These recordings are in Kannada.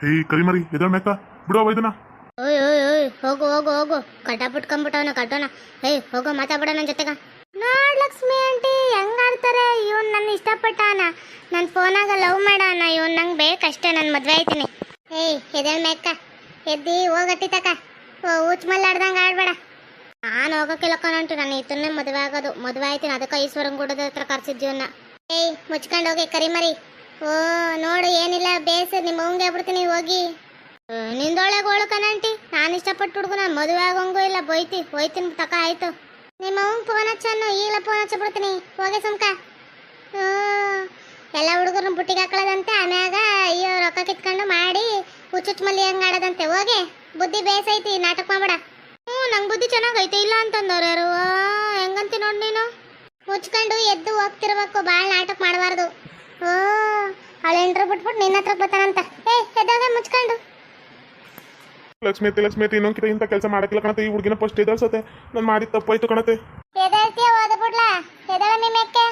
ಹೇ ಕರಿಮರಿ ಎದ್ರ ಮೇಕ ಬಿಡು ಇದನ್ನ. ಓಯ್ ಓಯ್ ಓಯ್, ಹೋಗು ಹೋಗು ಹೋಗು. ಕಟ ಬಿಟ್ಕೊಂಡ್ಬಿಟ್ಟವನ ಕಟೋನ. ಏಯ್ ಹೋಗು, ಮಾತಾಡ್ಬೇಡ ನನ್ನ ಜೊತೆಗ. ನೋಡ್ ಲಕ್ಷ್ಮಿ ಆಂಟಿ, ಹೆಂಗ್ ಆಡ್ತಾರೆ? ಇವನ್ ನನ್ನ ಇಷ್ಟಪಟ್ಟಾನ. ನನ್ನ ಫೋನಾಗ ಲವ್ ಮಾಡಾನ. ಇವನ್ ನಂಗೆ ಬೇಕಷ್ಟೇ ನಾನು ಮದ್ವೆ ಆಯ್ತೀನಿ. ಏಯ್ ಎದೇಳ್ ಮೇಕ್ಕ ಎದ್ದಿ ಹೋಗಟ್ಟಿ ತಕ. ಊಚ್ ಮಲ್ಲಾಡ್ದಂಗೆ ಆಡ್ಬೇಡ. ನಾನು ಹೋಗಕ್ಕಿಲ್ಲ ಕಣಂಟು ನಾನು ಈತನ್ನೇ ಮದುವೆ ಆಗೋದು. ಮದುವೆ ಆಯ್ತೀನಿ. ಅದಕ್ಕೆ ಈಶ್ವರಂಗೂಡದ ಹತ್ರ ಹತ್ರ ಜೀವನ. ಏಯ್, ಮುಚ್ಕೊಂಡು ಹೋಗಿ ಕರಿಮರಿ. ಓ ನೋಡು, ಏನಿಲ್ಲ, ಬೇಸ, ನಿಮ್ಮ ಅವಂಗೆ ಬಿಡ್ತೀನಿ ಹೋಗಿ. ನಿಂದೊಳಗೆ ಹೋಳು ಕಣಂಟಿ. ನಾನು ಇಷ್ಟಪಟ್ಟು ಹುಡುಗನ ಮದುವೆ ಆಗೋಂಗೂ ಇಲ್ಲ, ಬೈತಿ, ಹೋಯ್ತೀನಿ ತಕ, ಆಯ್ತು. ನಿಮ್ಮ ಅವ್ನ್ ಫೋನ್ ಹಚ್ಚನ್ನು, ಈಗಲೇ ಫೋನ್ ಹಚ್ಚಬಿಡ್ತೀನಿ. ಹೋಗಿ, ಸುಮ್ಕ. ಎಲ್ಲ ಹುಡುಗರನ್ನ ಬುಟ್ಟಿಗೆ ಹಾಕೊಳ್ಳೋದಂತೆ, ಆಮ್ಯಾಗ ಅಯ್ಯೋ, ರೊಕ್ಕ ಕಿತ್ಕೊಂಡು ಮಾಡಿ, ಹುಚ್ಚುಚ್ಚು ಮಲ್ಲಿ ಹೆಂಗೆ ಆಡೋದಂತೆ. ಹೋಗಿ, ಬುದ್ಧಿ ಬೇಸೈತಿ ನಾಟಕ ಮಾಡಬೇಡ. ಹ್ಞೂ, ನಂಗೆ ಬುದ್ಧಿ ಚೆನ್ನಾಗೈತೆ ಇಲ್ಲ ಅಂತಂದವ್ರು ಯಾರು? ಹೆಂಗಂತಿ ನೋಡಿ ನೀನು? ಮುಚ್ಕೊಂಡು ಎದ್ದು ಹೋಗ್ತಿರ್ಬೇಕು ಭಾಳ ನಾಟಕ ಮಾಡಬಾರ್ದು. ಓ ಅವಳು ಎಂಟ್ರ ಬಿಟ್ಬಿಟ್ಟು ನಿನ್ನ ಹತ್ರ ಬರ್ತಾನಂತ. ಏ ಎದ್ದಾಗ ಮುಚ್ಕೊಂಡು. ಲಕ್ಷ್ಮಿ ಐತಿ ಲಕ್ಷ್ಮಿ ಐತಿ ಇನ್ನೊಂದು ಇಂಥ ಕೆಲಸ ಮಾಡಕ್ಕಿಲ್ಲ ಕಣತೆ. ಈ ಹುಡುಗಿನ ಫಸ್ಟ್ ಎದರ್ಸತ್ತೆ ನಾನು ಮಾಡಿದ ತಪ್ಪಾಯ್ತು ಕಣತೆ. ಎದಳ್ತೀಯ ಓದ ಬಿಡ್ಲಾ ಎದಳ ನಿಮ್ಮೆಕ್ಕೆ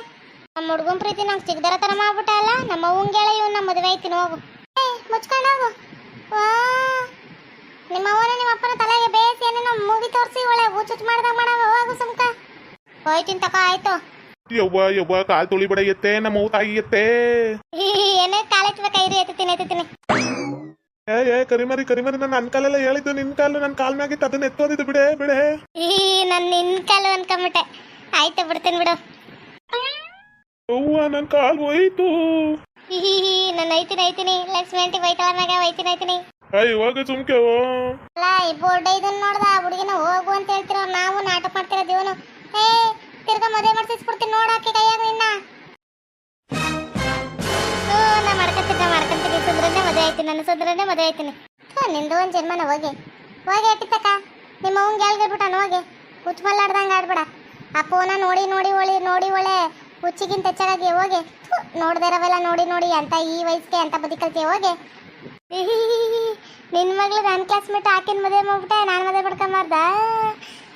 ನಮ್ಮ ಹುಡುಗನ್ ಪ್ರೀತಿ ನಂಗೆ ಸಿಗ್ದರ ತರ ಮಾಡ್ಬಿಟ್ಟ ಅಲ್ಲ ನಮ್ಮ ಅವ್ವಂಗೇಳ ಇವ್ನ ಮದುವೆ ಐತಿನ ಹೋಗು. ಏ ಮುಚ್ಕೊಂಡು ಹೋಗು. ನಿಮ್ಮ ಅವನ ನಿಮ್ಮ ಅಪ್ಪನ ತಲೆಗೆ ಬೇಸಿ ಏನೇನೋ ಮೂಗಿ ತೋರಿಸಿ ಒಳ್ಳೆ ಹುಚ್ಚುಚ್ಚು ಮಾಡ್ದಾಗ ಮಾಡವ ಹೋಗು ಸುಮ್ಕ. ಹೋಯ್ತಿನ್ ತಕ ಆಯ್ತು. ಯವ್ವ ಯವ್ವ ಕಾಲ್ ತುಳಿಬೇಡ ಎತ್ತೆ ನಮ್ಮ ಊತ ತಾಯಿ ಎತ್ತೆ ಏನೇ ಕಾಲೆಚ್ಬೇಕು ಐರಿ ಎತ್ತೀನಿ ಎತ್ತೀನಿ ಏ ಏ ಕರಿಮರಿ ಕರಿಮರಿ ನಾನು ನನ್ನ ಕಾಲೆಲ್ಲ ಹೇಳಿದ್ದು ನಿನ್ ಕಾಲು ನನ್ನ ಕಾಲ್ ಮ್ಯಾಗಿತ್ತು ಅದನ್ನ ಎತ್ತೋದಿದ್ದು ಬಿಡೆ ಬಿಡೆ. ಈ ನನ್ನ ನಿನ್ ಕಾಲು ಅನ್ಕೊಂಬಿಟ್ಟೆ. ಆಯ್ತು ಬಿಡ್ತೀನಿ ಬಿಡು. ಅವ್ವ ನನ್ನ ಕಾಲ್ ಹೋಯ್ತು. ಹೀ, ನಾನು ಐತೀನಿ ಐತಿನಿ ಲಕ್ಷ್ಮಿ ಆಂಟಿ ಬೈತಾಳ ಮ್ಯಾಗ ಐತಿನ ಐತಿನಿ ಅಯ್ಯ ಇವಾಗ ಸುಮ್ಕೆ ಅಲ್ಲ ಈ ಬೋರ್ಡ್ ಇದನ್ನ ನೋಡ್ದ ಹುಡುಗಿನ ಹೋಗು ಅಂತ ಹೇಳ್ತಿರೋ ನಾವು ನಾಟಕ ಮಾಡ್ತಿರೋ ದೇವನು ಏ ತಿರ್ಗಾ ಮದುವೆ ಮಾಡ್ಸಿಸ್ಬಿಡ್ತೀನಿ ನೋಡಕ್ಕೆ ಕೈಯಾಗ ನಿನ್ನ. ಹ್ಞೂ, ನಾ ಮಾಡ್ಕೊಂತಿದ್ದೆ ಮಾಡ್ಕೊಂತೀನಿ. ಸುಂದ್ರನ್ನೇ ಮದುವೆ ಆಯ್ತೀನಿ ನನ್ನ ಸುಂದ್ರನೇ ಮದುವೆ ಆಯ್ತೀನಿ. ಥು, ನಿಂದು ಒಂದು ಜನ್ಮನ ಹೋಗಿ. ಹೋಗಿ ಅಟ್ಟಿತಕ್ಕ ನಿಮ್ಮ ಅವ್ಗೆ ಹೇಳ್ಬಿಟ್ಟಾನ ಹೋಗಿ. ಹುಚ್ಚ ಮಲ್ಲಾಡ್ದಂಗೆ ಆಡ್ಬೇಡ ಫೋನ ನೋಡಿ ನೋಡಿ ಒಳಿ ನೋಡಿ ಒಳ್ಳೆ ಹುಚ್ಚಿಗಿಂತ ಹೆಚ್ಚಾಗಿ ಹೋಗಿ. ನೋಡ್ದೇ ಇರೋವೆಲ್ಲ ನೋಡಿ ನೋಡಿ ಅಂತ ಈ ವಯಸ್ಸಿಗೆ ಅಂತ ಬದುಕಲ್ತಿ ಹೋಗಿ. ನಿನ್ನ ಮಗಳು ನನ್ನ ಕ್ಲಾಸ್ಮೇಟ್ ಹಾಕಿನ ಮದುವೆ ಮಾಡ್ಬಿಟ್ಟೆ ನಾನು ಮದುವೆ ಮಾಡ್ಕೊಂಬಾರ್ದ?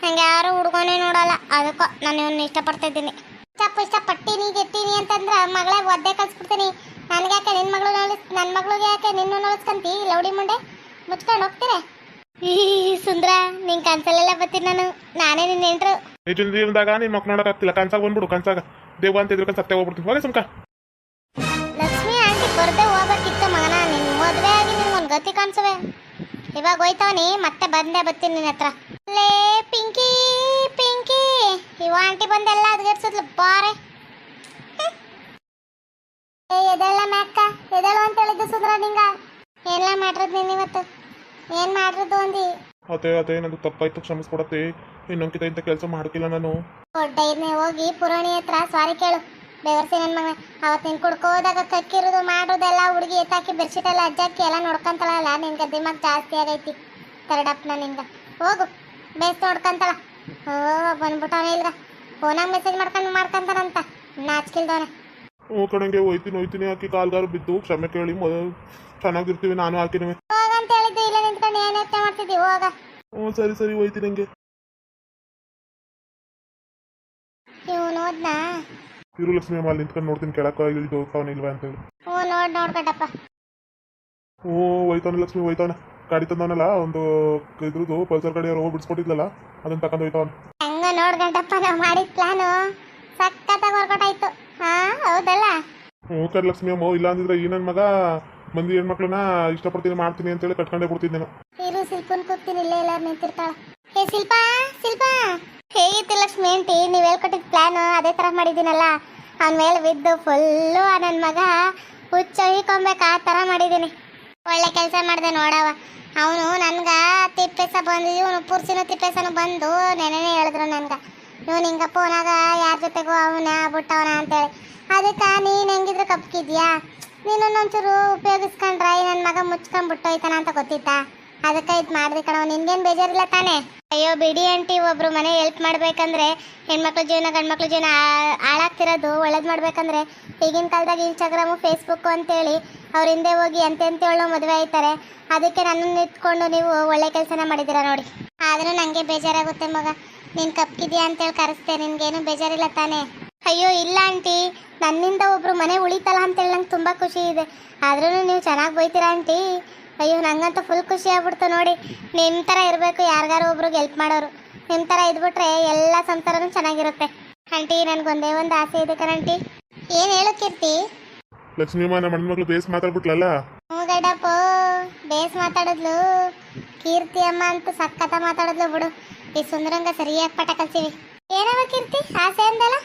ನಂಗೆ ಯಾರು ಹುಡುಗನೇ ನೋಡಲ್ಲ. ಅದಕ್ಕೋ ನಾನು ಇವನ್ನ ಇಷ್ಟಪಡ್ತಾ ಇದ್ದೀನಿ ಇಷ್ಟಪ್ಪ ಇಷ್ಟಪಟ್ಟಿನಿ ಗೆಟ್ಟಿನಿ ಅಂತಂದ್ರೆ ಮಗಳೇ ಒದ್ದೆ ಕಳ್ಸ್ಬಿಡ್ತೀನಿ ನನಗೆ ಯಾಕೆ ನಿನ್ನ ಮಗಳು ನೋಡಿಸ್ ನನ್ನ ಮಗಳಿಗೆ ಯಾಕೆ ನಿನ್ನ ನೋಡಿಸ್ಕಂತಿ ಲೌಡಿ ಮುಂಡೆ ಮುಚ್ಕೊಂಡು ಹೋಗ್ತೀರಿ? ಈ ಸುಂದ್ರ ನಿನ್ ಕನ್ಸಲ್ಲೆಲ್ಲ ಬರ್ತೀನಿ ನಾನು. ನಾನೇ ನಿನ್ನ ನೆಂಟ್ರು. ನಿಜ ಜೀವನದಾಗ ನಿನ್ನ ಮಕ್ಳು ನೋಡಕ್ಕಾಗ್ತಿಲ್ಲ ಕನ್ಸಾಗ ಬಂದ್ಬಿಡು ಕನ್ಸಾಗ. ದೇವ ಅಂತ ಇದ್ರ ಸತ್ಯ ಹೋಗ್ಬಿಡ್ತೀನಿ. ಹೋಗಿ ಸುಮ್ಕ. ಲಕ್ಷ್ಮಿ ಆಂಟಿ ಬರ್ದೆ ಹೋಗ್ಬೇಕಿತ್ತು ಮಗನ. ನಿನ್ ಮದುವೆ ಆಗಿ ನಿನ್ಗೊಂದು ಗತಿ ಕಾಣಿಸುವೆ. ಇವಾಗ ಹೋಯ್ತವನಿ ಮತ್ತೆ ಬಂದೆ ಬರ್ತೀನಿ ನಿನ್ನ ಹತ್ರ. ಲೇ ಪಿಂಕಿ ಪಿಂಕಿ. ಇವ ಆಂಟಿ ಬಂದೆಲ್ಲ ಅದ್ಗರ್ಸಿದ್ಲು ಬಾರೆ. ಏ ಎದೆಲ್ಲ ಮ್ಯಾಕ್ಕ? ಎದೆಲ್ಲ ಅಂತ ಹೇಳಿದ್ದು ಸುಂದ್ರ ನಿಂಗ? ಎಲ್ಲ ಮಾಡಿರದ್ ನೀನ್ ಇವತ್ತು? ಏನ್ ಮಾಡಿರೋದು ಅಂದಿ? ಅದೇ ಅದೇ ನಂದು ತಪ್ಪಾಯ್ತು ಕ್ಷಮಿಸ್ಕೊಡತ್ತೆ. ಇನ್ನೊಂಕಿತ ಇಂಥ ಕೆಲಸ ಮಾಡ್ತಿಲ್ಲ ನಾನು. ದೊಡ್ಡ ಇದನ್ನೇ ಹೋಗಿ ಪುರಾಣಿ ಹತ್ರ ಸಾರಿ ಕೇಳು. ಬೆವರ್ಸಿ ನನ್ನ ಮಗ. ಅವತ್ತು ನೀನು ಕುಡ್ಕೋದಾಗ ಕಕ್ಕಿರೋದು ಮಾಡೋದೆಲ್ಲ ಹುಡುಗಿ ಎತ್ತಾಕಿ ಬೆಡ್ಶೀಟ್ ಎಲ್ಲ ಅಜ್ಜಾಕಿ ಎಲ್ಲ ನೋಡ್ಕೊಂತಾಳಲ್ಲ ನಿನ್ಗೆ ದಿಮಾಗ್ ಜಾಸ್ತಿ ಆಗೈತಿ. ತರಡಪ್ಪನ ನಿನ್ಗೆ. ಹೋಗು. ಬೇಸ್ ನೋಡ್ಕೊಂತಾಳ ಓ ಬಂದ್ಬಿಟ್ಟವನೇ ಇಲ್ರ. ಫೋನಾಗ ಮೆಸೇಜ್ ಮಾಡ್ಕೊಂಡು ಮಾಡ್ಕೊಂತಾರಂತ. ನಾಚ್ಕಿಲ್ದವನೆ. ಓ ಕಣಂಗೆ ಹೋಯ್ತೀನಿ ಹೋಯ್ತೀನಿ. ಆಕಿ ಕಾಲ್ಗಾರ ಬಿದ್ದು ಕ್ಷಮೆ ಕೇಳಿ ಮೊದ ಚೆನ್ನಾಗಿರ್ತೀವಿ ನಾನು ಹಾಕಿನವೆ. ಹೋಗಂತ ಹೇಳಿದ್ದು ಇಲ್ಲ ನಿಂತ್ಕೊಂಡು ಏನು ಯೋಚನೆ ಮಾಡ್ತಿದ್ದಿ? ಹೋಗ. ಹ್ಞೂ ಸರಿ ಸರಿ ಹೋಯ್ತೀನಿ ಹಂಗೆ. ಇವನು ಹೋದ್ನಾ ಇರು ಲಕ್ಷ್ಮಿ ಅಮ್ಮ ಅಲ್ಲಿ ನಿಂತ್ಕೊಂಡು ನೋಡ್ತೀನಿ ಕೆಳಕ್ಕೆ ಇಳಿದು ಇಲ್ವಾ ಅಂತೇಳಿ ಹ್ಞೂ ನೋಡ್ ನೋಡ್ಕಟ್ಟಪ್ಪ ಹ್ಞೂ ಹೋಯ್ತಾನೆ ಲಕ್ಷ್ಮಿ ಹೋಯ್ತಾನೆ. ಗಾಡಿ ತಂದವನಲ್ಲ ಒಂದು ಇದ್ರದ್ದು ಪಲ್ಸರ್ ಗಾಡಿ ಹೋಗಿ ಬಿಡಿಸ್ಕೊಟ್ಟಿದ್ಲಲ್ಲ ಅದನ್ನ ತಕೊಂಡು ಹೋಯ್ತವನ್ ಹಂಗ ನೋಡ್ಕಂಡಪ್ಪ ನಾವು ಮಾಡಿದ ಪ್ಲಾನ್ ಸಕ್ಕತ್ತಾಗಿ ವರ್ಕೌಟ್ ಆಯ್ತು. ಹಾ ಹೌದಲ್ಲ? ಹ್ಞೂ ಕರ್ ಲಕ್ಷ್ಮಿ ಅಮ್ಮ ಇಲ್ಲ ಅಂದಿದ್ರೆ ಈ ನನ್ನ ಮಗ ಮಂದಿ ಹೆಣ್ಮಕ್ಳನ್ನ ಇಷ್ಟಪಡ್ತೀನಿ ಮಾಡ್ತೀನಿ ಅಂತೇಳಿ ಕಟ್ಕೊಂಡೇ ಬಿಡ್ತೀನಿ ನಾನು. ಇರು ಸಿಲ್ಪನ್ ಕೂಗ್ತೀನಿ ಇಲ್ಲೇ ಎಲ್ಲಾರು ನಿಂತಿರ್ತಾಳ. ಹೇ ಶಿಲ್ಪ ಶಿಲ್ಪ! ಹೇಗಿತ್ತು ಲಕ್ಷ್ಮಿ ಆಂಟಿ? ನೀವು ಹೇಳ್ಕೊಟ್ಟಿದ್ ಪ್ಲಾನ್ ಅದೇ ತರ ಮಾಡಿದಿನಲ್ಲ ಅವನ ಮೇಲೆ ಬಿದ್ದು ಫುಲ್ಲು ನನ್ನ ಮಗ ಹುಚ್ಚ ಹಿಕೊಂಬೇಕು ಆ ಥರ ಮಾಡಿದೀನಿ ಒಳ್ಳೆ ಕೆಲಸ ಮಾಡಿದೆ ನೋಡವ ಅವನು ನನ್ಗೆ ತಿಪ್ಪೆಸ ಬಂದು, ಇವನು ಪುರ್ಸಿನ ತಿಪ್ಪೇಸನು ಬಂದು ನೆನೆನೇ ಹೇಳಿದ್ರು ನನ್ಗೆ. ಇವನು ಹಿಂಗ ಫೋನಾಗ ಯಾರ ಜೊತೆಗೂ ಅವನ, ಬಿಟ್ಟವನ ಅಂತೇಳಿ. ಅದಕ್ಕೆ ನೀನು ಹೆಂಗಿದ್ರು ಕಪ್ಕಿದ್ಯಾ? ನೀನೊಂಚೂರು ಉಪಯೋಗಿಸ್ಕೊಂಡ್ರೆ ನನ್ನ ಮಗ ಮುಚ್ಕೊಂಡ್ಬಿಟ್ಟೋಯ್ತಾನ ಅಂತ ಗೊತ್ತಿತ್ತಾ? ಅದಕ್ಕೆ ಇದು ಮಾಡಿದೆ ಕಣವ ನಿನ್ಗೇನು ಬೇಜಾರಿಲ್ಲ ತಾನೇ? ಅಯ್ಯೋ, ಬಿಡಿ ಆಂಟಿ, ಒಬ್ರು ಮನೆ ಹೆಲ್ಪ್ ಮಾಡ್ಬೇಕಂದ್ರೆ ಹೆಣ್ಮಕ್ಳ ಜೀವನ, ಗಂಡ್ಮಕ್ಳ ಜೀವನ ಹಾಳಾಗ್ತಿರೋದು, ಒಳ್ಳೇದು ಮಾಡ್ಬೇಕಂದ್ರೆ ಈಗಿನ ಕಾಲದಾಗ ಇನ್ಸ್ಟಾಗ್ರಾಮು ಫೇಸ್ಬುಕ್ಕು ಅಂತೇಳಿ ಅವ್ರ ಹಿಂದೆ ಹೋಗಿ ಎಂತೆಂತೇಳು ಮದುವೆ ಆಯ್ತಾರೆ. ಅದಕ್ಕೆ ನನ್ನನ್ನು ಇಟ್ಕೊಂಡು ನೀವು ಒಳ್ಳೆ ಕೆಲಸನ ಮಾಡಿದ್ದೀರಾ ನೋಡಿ. ಆದರೂ ನನಗೆ ಬೇಜಾರಾಗುತ್ತೆ ಮಗ. ನೀನು ಕಪ್ಕಿದ್ಯಾ ಅಂತೇಳಿ ಕರೆಸ್ತೆ ನಿನ್ಗೇನು ಬೇಜಾರಿಲ್ಲ ತಾನೇ? ಅಯ್ಯೋ, ಇಲ್ಲ ಆಂಟಿ. ನನ್ನಿಂದ ಒಬ್ರು ಮನೆ ಉಳಿತಲ್ಲ ಅಂತೇಳಿ ನಂಗೆ ತುಂಬ ಖುಷಿ ಇದೆ. ಆದ್ರೂ ನೀವು ಚೆನ್ನಾಗಿ ಬೈತೀರಾ ಆಂಟಿ? ಅಯ್ಯೋ ನಂಗಂತೂ ಫುಲ್ ಖುಷಿ ಆಗ್ಬಿಡ್ತು ನೋಡಿ. ನಿಮ್ಮ ಥರ ಇರಬೇಕು ಯಾರಿಗಾರು ಒಬ್ರಿಗೆ ಹೆಲ್ಪ್ ಮಾಡೋರು. ನಿಮ್ಮ ಥರ ಇದ್ಬಿಟ್ರೆ ಎಲ್ಲ ಸಂಸಾರನೂ ಚೆನ್ನಾಗಿರುತ್ತೆ. ಆಂಟಿ ನನಗೊಂದೇ ಒಂದು ಆಸೆ ಇದೆ ಕಣಂಟಿ. ಏನು ಹೇಳು ಕೀರ್ತಿ? ಲಕ್ಷ್ಮೀಮ್ಮ ನಮ್ಮ ಅಣ್ಣ ಮಗಳು ಬೇಸ್ ಮಾತಾಡ್ಬಿಟ್ಲಲ್ಲ? ಹ್ಞೂ ಗಡ್ಡಪ್ಪ ಬೇಸ್ ಮಾತಾಡಿದ್ಲು. ಕೀರ್ತಿ ಅಮ್ಮ ಅಂತೂ ಸಕ್ಕತ್ತ ಮಾತಾಡಿದ್ಲು ಬಿಡು. ಈ ಸುಂದರಂಗ ಸರಿಯಾಗಿ ಪಟ ಕಲ್ಸಿವಿ. ಏನವ ಕೀರ್ತಿ ಆಸೆ ಅಂದಲ್ಲ?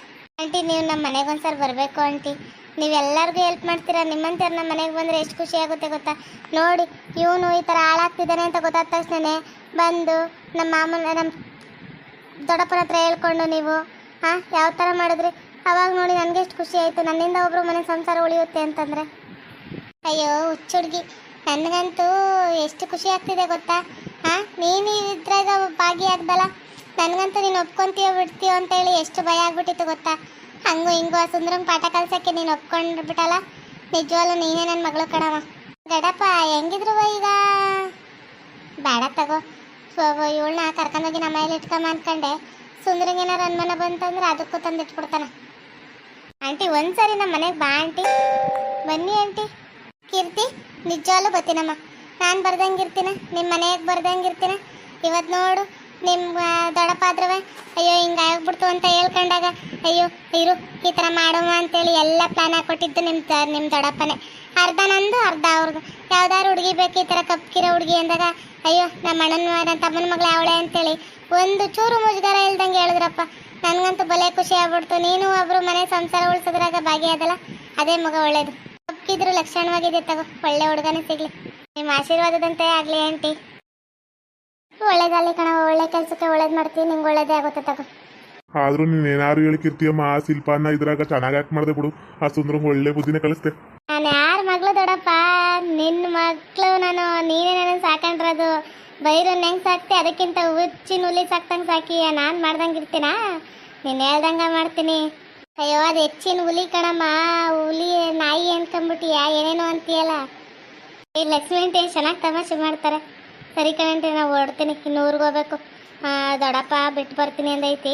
ಆಂಟಿ ನೀವು ನಮ್ಮ ಮನೆಗೆ ಒಂದ್ಸಲ ಬರಬೇಕು ಆಂಟಿ. ನೀವೆಲ್ಲರಿಗೂ ಹೆಲ್ಪ್ ಮಾಡ್ತೀರಾ? ನಿಮ್ಮಂತವ್ರು ನಮ್ಮ ಮನೆಗೆ ಬಂದರೆ ಎಷ್ಟು ಖುಷಿ ಆಗುತ್ತೆ ಗೊತ್ತಾ? ನೋಡಿ, ಇವನು ಈ ಥರ ಹಾಳಾಗ್ತಿದ್ದಾನೆ ಅಂತ ಗೊತ್ತಾದ ತಕ್ಷಣ ಬಂದು ನಮ್ಮ ಮಾಮನ, ನಮ್ಮ ದೊಡ್ಡಪ್ಪನ ಹತ್ರ ಹೇಳ್ಕೊಂಡು ನೀವು, ಹಾಂ, ಯಾವ ಥರ ಮಾಡಿದ್ರಿ? ಅವಾಗ ನೋಡಿ ನನಗೆ ಎಷ್ಟು ಖುಷಿ ಆಯಿತು. ನನ್ನಿಂದ ಒಬ್ಬರು ಮನೆ ಸಂಸಾರ ಉಳಿಯುತ್ತೆ ಅಂತಂದರೆ. ಅಯ್ಯೋ, ಹುಚ್ಚುಡ್ಗಿ. ನನಗಂತೂ ಎಷ್ಟು ಖುಷಿ ಆಗ್ತಿದೆ ಗೊತ್ತಾ? ಹಾಂ, ನೀನು ಇದ್ರಾಗ ಭಾಗಿಯಾಗ್ದಲ್ಲ? ನನಗಂತೂ ನೀನು ಒಪ್ಕೊಂತೀಯೋ ಬಿಡ್ತೀಯೋ ಅಂತೇಳಿ ಎಷ್ಟು ಭಯ ಆಗ್ಬಿಟ್ಟಿತ್ತು ಗೊತ್ತಾ? ಹಂಗು ಹಿಂಗು ಆ ಸುಂದರಂಗ್ ಪಾಠ ಕಲ್ಸಕ್ಕೆ ನೀನು ಒಪ್ಕೊಂಡು ಬಿಟ್ಟಲ್ಲ ನಿಜವಾಗ್ಲೂ ನೀನೇ ನನ್ನ ಮಗಳು ಕಣವ ಗಡಪ್ಪ ಹೆಂಗಿದ್ರು ಈಗ? ಬೇಡ ತಗೋ. ಇವಳನ್ನ ಕರ್ಕೊಂಡೋಗಿ ನಮ್ಮ ಮನೇಲಿ ಇಟ್ಕೊಂಬ ಅನ್ಕಂಡೆ. ಸುಂದ್ರಂಗೆ ಏನಾರು ಅನುಮಾನ ಬಂತಂದ್ರೆ ಅದಕ್ಕೂ ತಂದು ಇಟ್ಬಿಡ್ತಾನೆ ಆಂಟಿ, ಒಂದ್ಸರಿ ನಮ್ಮ ಮನೆಗೆ ಬಾ ಆಂಟಿ. ಬನ್ನಿ ಆಂಟಿ. ಕೀರ್ತಿ, ನಿಜವಾಗ್ಲೂ ಬರ್ತೀನಮ್ಮ. ನಾನು ಬರ್ದಂಗಿರ್ತೀನ ನಿಮ್ಮ ಮನೆಗೆ ಬರ್ದಂಗಿರ್ತೀನ ಇವತ್ತು ನೋಡು ನಿಮ್ಮ ದೊಡ್ಡಪ್ಪಾದ್ರವ? ಅಯ್ಯೋ ಹಿಂಗೆ ಆಗ್ಬಿಡ್ತು ಅಂತ ಹೇಳ್ಕೊಂಡಾಗ, ಅಯ್ಯೋ, ಇರು, ಈ ಥರ ಮಾಡೋಣ ಅಂತೇಳಿ ಎಲ್ಲ ಪ್ಲಾನ್ ಹಾಕೊಟ್ಟಿದ್ದು ನಿಮ್ಮ ನಿಮ್ಮ ದೊಡ್ಡಪ್ಪನೇ. ಅರ್ಧ ನಂದು, ಅರ್ಧ ಅವ್ರದ್ದು ಯಾವ್ದಾದ್ರು ಹುಡುಗಿ ಬೇಕು, ಈ ಥರ ಕಪ್ಕಿರೋ ಹುಡುಗಿ ಅಂದಾಗ, ಅಯ್ಯೋ ನಮ್ಮ ಅಣ್ಣನ ನನ್ನ ತಮ್ಮನ ಮಗಳು ಅವಳೆ ಅಂತೇಳಿ ಒಂದು ಚೂರು ಮುಜುಗರ ಇಲ್ದಂಗೆ ಹೇಳಿದ್ರಪ್ಪ. ನನಗಂತೂ ಬಲೆ ಖುಷಿ ಆಗ್ಬಿಡ್ತು. ನೀನು ಒಬ್ಬರು ಮನೆ ಸಂಸಾರ ಉಳಿಸೋದ್ರಾಗ ಭಾಗಿಯಾದಲ್ಲ, ಅದೇ ಮಗ ಒಳ್ಳೇದು. ಕಪ್ಪಿದ್ರು ಲಕ್ಷಣವಾಗಿದೆ ತಗೋ, ಒಳ್ಳೆ ಹುಡುಗನೇ ಸಿಗಲಿ. ನಿಮ್ಮ ಆಶೀರ್ವಾದದಂತೆ ಆಗಲಿ, ಆಂಟಿ. ಒಳ್ಳೇದಲ್ಲಿ ಕಣ ಒಳ್ಳೆ ಕೆಲಸಕ್ಕೆ ಒಳ್ಳೇದು ಮಾಡ್ತೀನಿ ನಿಂಗೆ ಒಳ್ಳೇದೇ ಆಗುತ್ತೆ ತಗೋ. ಆದ್ರೂ ನೀನ್ ಏನಾರು ಹೇಳಿಕಿರ್ತೀಯಮ್ಮ ಆ ಶಿಲ್ಪಾನ ಇದ್ರಾಗ ಚೆನ್ನಾಗಿ ಆಕ್ಟ್ ಮಾಡ್ದೆ ಬಿಡು. ಆ ಸುಂದ್ರಂಗ್ ಒಳ್ಳೆ ಬುದ್ಧಿನೇ ಕಲಿಸ್ತೆ ನಾನು ಯಾರ ಮಗಳು ದೊಡ್ಡಪ್ಪ ನಿನ್ನ ಮಕ್ಕಳು ನಾನು ನೀನೇ ನನ್ನ ಸಾಕಂಡ್ರದು. ಬೈರನ್ ಹೆಂಗ್ ಸಾಕ್ತಿ? ಅದಕ್ಕಿಂತ ಹುಚ್ಚಿ ಹುಲಿ ಸಾಕ್ತಂಗೆ ಸಾಕಿ ನಾನು ಮಾಡ್ದಂಗೆ ಇರ್ತೀನಾ? ನೀನು ಹೇಳ್ದಂಗೆ ಮಾಡ್ತೀನಿ. ಅಯ್ಯೋ ಅದು ಹೆಚ್ಚಿನ ಹುಲಿ ಕಣಮ್ಮ ಹುಲಿ ನಾಯಿ ಅನ್ಕೊಂಬಿಟ್ಟಿಯಾ ಏನೇನೋ ಅಂತೀಯಲ್ಲ. ಈ ಲಕ್ಷ್ಮಿ ಅಂತ ಚೆನ್ನಾಗಿ ತಮಾಷೆ ಮಾಡ್ತಾರೆ. ಸರಿ ಕಣಂತ್ರಿ ನಾವು ಹೊಡ್ತೀನಿ ಇನ್ನು ಊರಿಗೆ ಹೋಗ್ಬೇಕು. ದೊಡಪ್ಪ ಬಿಟ್ಟು ಬರ್ತೀನಿ ಅಂದೈತಿ.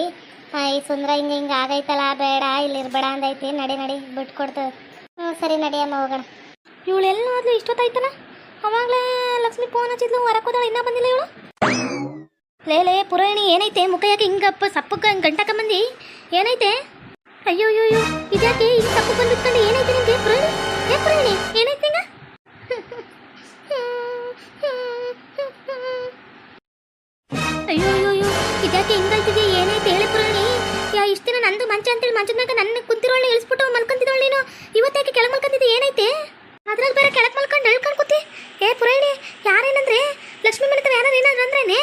ಈ ಸುಂದರ ಹಿಂಗೆ ಹಿಂಗೆ ಆಗೈತಲ್ಲ, ಬೇಡ, ಇಲ್ಲಿ ಇರ್ಬೇಡ ಅಂದೈತಿ. ನಡಿ ನಡಿ, ಬಿಟ್ಟು ಕೊಡ್ತೇವೆ ಹ್ಞೂ ಸರಿ ನಡಿಯಮ್ಮ ಹೋಗೋಣ. ಇವಳೆಲ್ಲ ಆದ್ಲು ಇಷ್ಟೊತ್ತಾಯ್ತಲ್ಲ ಅವಾಗಲೇ ಲಕ್ಷ್ಮಿ ಫೋನ್ ಹಚ್ಚಿದ್ಲು ಹೊರಕೋದಳು ಇನ್ನೂ ಬಂದಿಲ್ಲ ಇವಳು? ಲೇ ಲೇ ಪುರಾಣಿ ಏನೈತೆ? ಮುಖ ಯಾಕೆ ಹಿಂಗಪ್ಪ ಸಪ್ಪಕ್ಕ ಹಿಂಗೆ ಗಂಟಕ ಬಂದು ಏನೈತೆ? ಅಯ್ಯೋ ಅಯ್ಯೋ ಅಯ್ಯೋ, ಇದ್ಯಾಕೆ ಹಿಂಗೆ ಸಪ್ಪಕ್ಕೆ ಬಂದ್ಬಿಟ್ಕೊಂಡು? ಏನೈತೆ ನಿಮಗೆ ಪುರಾಣಿ ಏ ಪುರಾಣಿ ಏನೈತೆ ನಿಂಗ? ಅಯ್ಯೋ ಇದ್ಯಾಕೆ ಹಿಂಗಾಯ್ತಿದ್ಯಾ ಏನೈತೆ ಹೇಳಿ ಪುರಾಣಿ? ಯಾ, ಇಷ್ಟ ದಿನ ನಂದು ಮಂಚ ಅಂತೇಳಿ ಮಂಚದ ಮ್ಯಾಗ ನನ್ನ ಕುಂತಿರೋಳ್ನ ಇಳಿಸ್ಬಿಟ್ಟು ಮಲ್ಕೊಂತಿದ್ದವಳು ನೀನು. ಇವತ್ತಾಕೆ ಕೆಳಗೆ ಮಲ್ಕೊಂತಿದ್ದೆ ಏನೈತೆ? ಅದ್ರಲ್ಲಿ ಬೇರೆ ಕೆಳಗೆ ಮಲ್ಕೊಂಡು ನಳ್ಕೊಂಡು ಕೂತಿ. ಏ, ಪುರಾಣಿ, ಯಾರೇನಂದ್ರೆ? ಲಕ್ಷ್ಮಿ ಮನೆ ಹತ್ರ ಯಾರು ಏನಾದ್ರು ಅಂದ್ರೇನೆ?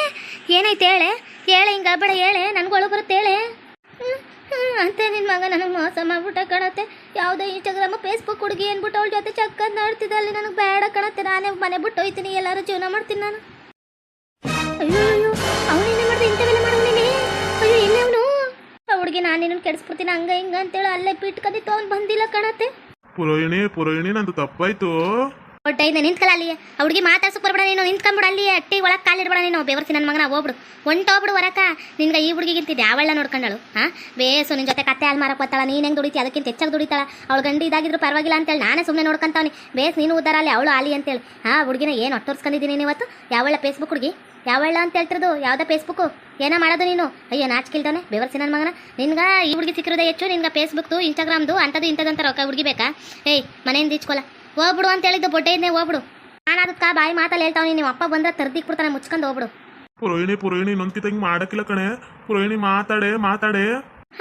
ಏನೈತೆ ಹೇಳೆ? ಹೇಳೆ ಹಿಂಗೆ ಬೇಡ ಹೇಳೆ? ನನಗೊಳಗೆ ಬರುತ್ತೆ ಹೇಳೆ? ಅಂತ ನಿನ್ನ ಮಗ ನನಗೆ ಮೋಸ ಮಾಡ್ಬಿಟ್ಟ ಕಣತ್ತೆ. ಯಾವುದೇ ಇನ್ಸ್ಟಾಗ್ರಾಮ್ ಫೇಸ್ಬುಕ್ ಹುಡುಗಿ ಅಂದ್ಬಿಟ್ಟು ಅವಳ ಜೊತೆ ಚಕ್ಕದ ನೋಡ್ತಿದ್ದೆ ಅಲ್ಲಿ ನನಗೆ ಬೇಡ ಕಣತ್ತೆ. ನಾನೇ ಮನೆ ಬಿಟ್ಟು ಹೋಯ್ತೀನಿ. ಎಲ್ಲರೂ ಜೀವನ ಮಾಡ್ತೀನಿ ನಾನು. ಅಯ್ಯೋ. ಆ ಹುಡುಗಿ ನಾನು ನಿನ್ನ ಕೆಡಿಸ್ಬಿಡ್ತೀನಿ ಹಂಗ ಹಿಂಗ ಅಂತೇಳಿ ಅಲ್ಲೇ ಬಿಟ್ಕಂದಿ ತೊಗೊಂಡ್ ಬಂದಿಲ್ಲ ಕಣತೆ. ಪುರೋಹಿಣಿ ಪುರೋಹಿಣಿ ನಂದು ತಪ್ಪಾಯ್ತು. ಒಟ್ಟೈದ ನಿಂತ್ಕಲ್ಲ ಅಲ್ಲಿ ಹುಡುಗಿ ಮಾತಾಡ್ಸಕ್ ಬರ್ಬೇಡ ನೀನು ನಿಂತ್ಕೊಂಡ್ಬಿಡ ಅಲ್ಲಿ ಅಟ್ಟಿ ಒಳಗೆ ಕಾಲಿಡ್ಬೇಡ ನೀನು. ಬೆವರ್ಸಿ ನನ್ನ ಮಗನ ಹೋಗ್ಬಿಡು. ಹೊಂಟೋಗ್ಬಿಡು ವರಕ ನಿನ್ಗೆ ಈ ಹುಡುಗಿಗಿಂತಿದ್ದೆ ಅವಳ ನೋಡ್ಕೊಂಡಳು. ಹಾ? ಬೇಸು ನಿನ್ನ ಜೊತೆ ಕತ್ತೆ ಅಲ್ಲಿ ಮಾರಕ್ ಬತ್ತಾಳ ನೀನು ಹೆಂಗೆ ದುಡಿತಿ ಅದಕ್ಕಿಂತ ಹೆಚ್ಚಾಗಿ ದುಡಿತಾಳ. ಅವಳು ಗಂಡಿ ಇದಾಗಿದ್ರು ಪರವಾಗಿಲ್ಲ ಅಂತೇಳಿ ನಾನೇ ಸುಮ್ಮನೆ ನೋಡ್ಕೊಂತಾವ್ನಿ. ಬೇಸ್ ನೀನು ಉದ್ದಾರ ಅಲ್ಲಿ ಅವಳು ಆಲಿ ಅಂತೇಳಿ. ಹಾ ಹುಡುಗಿನ ಏನು ಒಟ್ಟೋರ್ಸ್ಕೊಂಡಿದ್ದೀನಿ ಇವತ್ತು? ಯಾವಳ ಫೇಸ್ಬುಕ್ ಹುಡುಗಿ? ಯಾವಳ ಅಂತ ಹೇಳ್ತಿರೋದು? ಯಾವ್ದ ಫೇಸ್ಬುಕ್ಕು ಏನೋ ಮಾಡೋದು ನೀನು? ಅಯ್ಯೋ ನಾಚಿಕಿಲ್ದವನೆ. ಬೆವರ್ಸಿ ನನ್ನ ಮಗನ. ನಿನ್ಗ ಈ ಹುಡುಗಿ ಸಿಕ್ಕಿರೋದೇ ಹೆಚ್ಚು. ನಿನ್ಗೆ ಫೇಸ್ಬುಕ್ದು ಇನ್ಸ್ಟಾಗ್ರಾಮ್ದು ಅಂಥದ್ದು ಇಂಥದ್ದು ಅಂತ ರೊಕ್ಕ ಹುಡುಗಿ ಬೇಕಾ? ಏಯ್ ಮನೆಯಿಂದ ಇಚ್ಕೊಲ್ಲ ಹೋಗ್ಬಿಡು ಅಂತ ಹೇಳಿದ್ದು ಬೊಡ್ಡೆಯನ್ನೇ ಹೋಗ್ಬಿಡು. ನಾನು ಅದಕ್ಕೆ ಬಾಯಿ ಮಾತಲ್ಲಿ ಹೇಳ್ತಾವ್ನಿ. ನೀವು ಅಪ್ಪ ಬಂದ್ರೆ ತರ್ದಿಕ್ ಬಿಡ್ತಾನೆ ಮುಚ್ಕೊಂಡು ಹೋಗ್ಬಿಡು. ಪುರೋಹಿಣಿ ಪುರೋಹಿಣಿ ಇನ್ನೊಂದ್ಕಿತ ಹಿಂಗ್ ಮಾಡಕ್ಕಿಲ್ಲ ಕಣೆ. ಪುರೋಹಿಣಿ ಮಾತಾಡೆ ಮಾತಾಡೆ.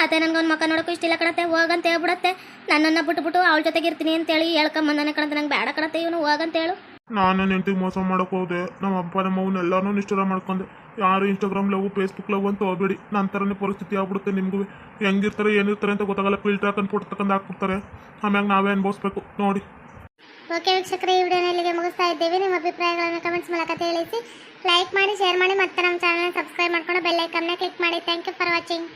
ಅದೇ ನನ್ಗೊಂದು ಮಕ್ಕ ನೋಡೋಕ್ಕೂ ಇಷ್ಟ ಇಲ್ಲ ಕಣತ್ತೆ. ಹೋಗಂತ ಹೇಳ್ಬಿಡತ್ತೆ. ನನ್ನನ್ನು ಬಿಟ್ಬಿಟ್ಟು ಅವಳ ಜೊತೆಗೆ ಇರ್ತೀನಿ ಅಂತೇಳಿ ಹೇಳ್ಕೊಂಬಂದಾನೆ ಕಣತೆ ನಂಗೆ ಬೇಡ ಕಣತೆ ಇವನು. ಹೋಗಂತ ಹೇಳು. ನಾನು ನೆಂಟಿಗೆ ಮೋಸ ಮಾಡಕ್ ಹೋದೆ. ನಮ್ಮ ಅಪ್ಪ ನಮ್ಮ ಅವ್ನ ಎಲ್ಲಾನು ನಿಷ್ಠುರ ಮಾಡ್ಕೊಂಡೆ. ಯಾರು ಇನ್ಸ್ಟಾಗ್ರಾಮ್ ಲವ್ ಫೇಸ್ಬುಕ್ ಲವ್ ಅಂತ ಹೋಗ್ಬೇಡಿ. ನನ್ನ ಥರನೇ ಪರಿಸ್ಥಿತಿ ಆಗ್ಬಿಡುತ್ತೆ ನಿಮಗೂ. ಹೆಂಗಿರ್ತಾರೆ, ಏನಿರ್ತಾರೆ ಅಂತ ಗೊತ್ತಾಗಲ್ಲ. ಫಿಲ್ಟರ್ ಹಾಕೊಂಡು ಫೋಟೋ ತಗೊಂಡು ಹಾಕ್ಬಿಡ್ತಾರೆ. ಆಮ್ಯಾಗ ನಾವೇ ಅನುಭವಿಸ್ಬೇಕು. ನೋಡಿ. ಓಕೆ ವೀಕ್ಷಕರೇ, ಈ ವಿಡಿಯೋನ ಇಲ್ಲಿಗೆ ಮುಗಿಸ್ತಾ ಇದ್ದೇವೆ. ನಿಮ್ಮ ಅಭಿಪ್ರಾಯಗಳನ್ನು ಕಮೆಂಟ್ಸ್ ಮೂಲಕ ತಿಳಿಸಿ. ಲೈಕ್ ಮಾಡಿ ಶೇರ್ ಮಾಡಿ, ಮತ್ತೆ ನಮ್ಮ ಚಾನಲ್ನ ಸಬ್ಸ್ಕ್ರೈಬ್ ಮಾಡ್ಕೊಂಡು ಬೆಲ್ ಐಕನ್ನ ಕ್ಲಿಕ್ ಮಾಡಿ. Thank you for watching